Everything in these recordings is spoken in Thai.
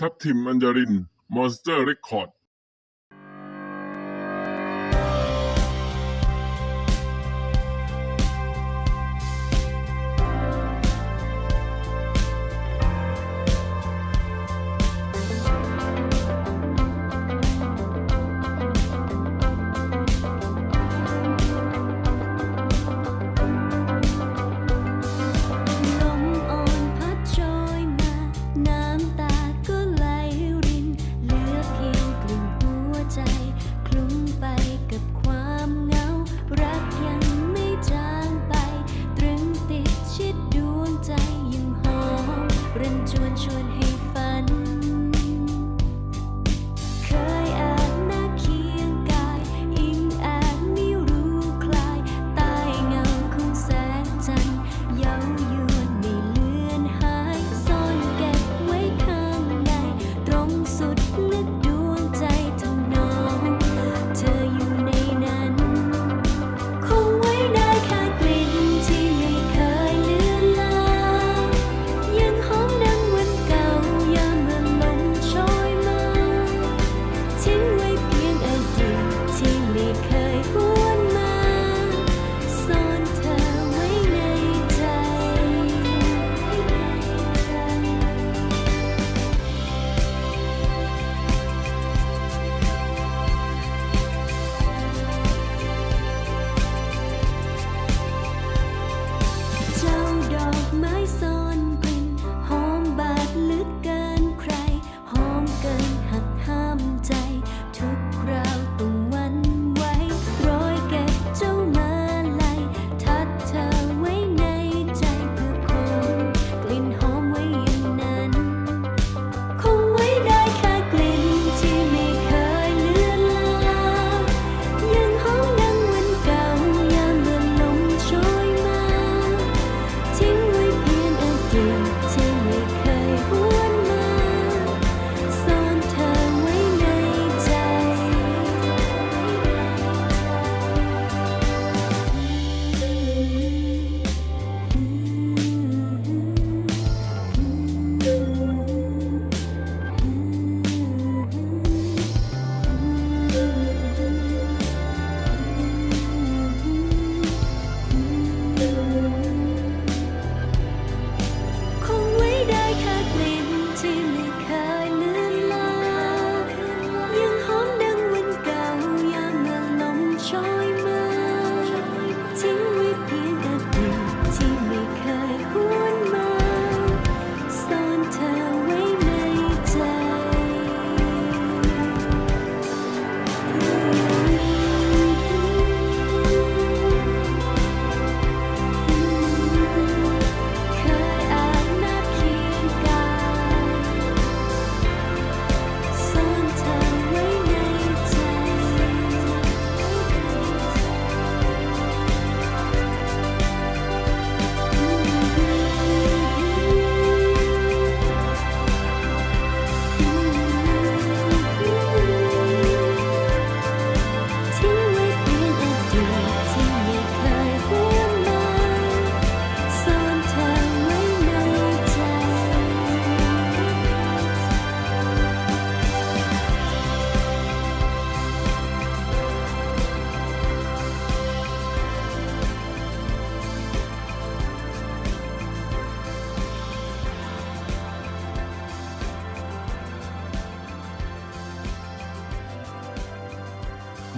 ทับทิม อัญญริน มอนสเตอร์ เรคคอร์ด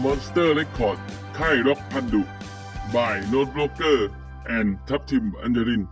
มอนสเตอร์เรคคอร์ดค่ายร็อกพันดุ บายโนดโบรกเกอร์ แอนทับทิมอัญญริน